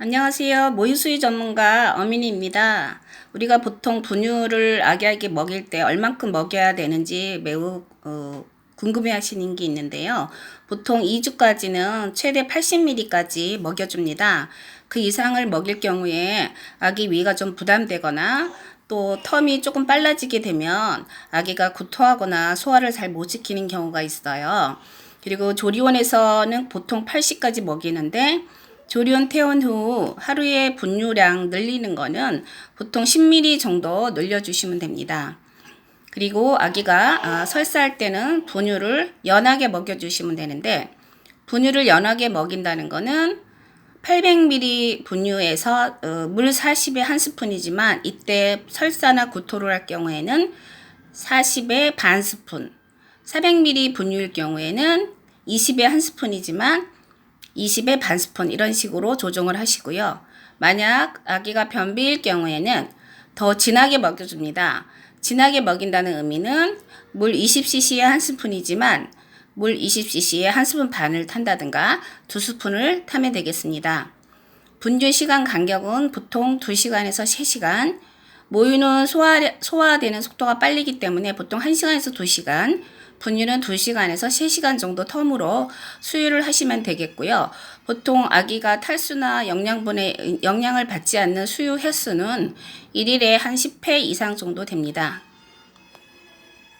안녕하세요. 모유수유 전문가 어민이입니다. 우리가 보통 분유를 아기에게 먹일 때 얼만큼 먹여야 되는지 매우 어, 궁금해 하시는 게 있는데요. 보통 2주까지는 최대 80ml까지 먹여줍니다. 그 이상을 먹일 경우에 아기 위가 좀 부담되거나 또 텀이 조금 빨라지게 되면 아기가 구토하거나 소화를 잘 못 지키는 경우가 있어요. 그리고 조리원에서는 보통 80까지 먹이는데 조리원 퇴원 후 하루에 분유량 늘리는 거는 보통 10ml 정도 늘려주시면 됩니다. 그리고 아기가 아, 설사할 때는 분유를 연하게 먹여주시면 되는데 분유를 연하게 먹인다는 거는 800ml 분유에서 어, 물 40에 한 스푼이지만 이때 설사나 구토를 할 경우에는 40에 반 스푼 400ml 분유일 경우에는 20에 한 스푼이지만 20에 반 스푼 이런 식으로 조정을 하시고요. 만약 아기가 변비일 경우에는 더 진하게 먹여줍니다. 진하게 먹인다는 의미는 물 20cc에 한 스푼이지만 물 20cc에 한 스푼 반을 탄다든가 두 스푼을 타면 되겠습니다. 분유 시간 간격은 보통 2시간에서 3시간. 모유는 소화, 소화되는 속도가 빠르기 때문에 보통 1시간에서 2시간, 분유는 2시간에서 3시간 정도 텀으로 수유를 하시면 되겠고요. 보통 아기가 탈수나 영양분의 영양을 받지 않는 수유 횟수는 1일에 한 10회 이상 정도 됩니다.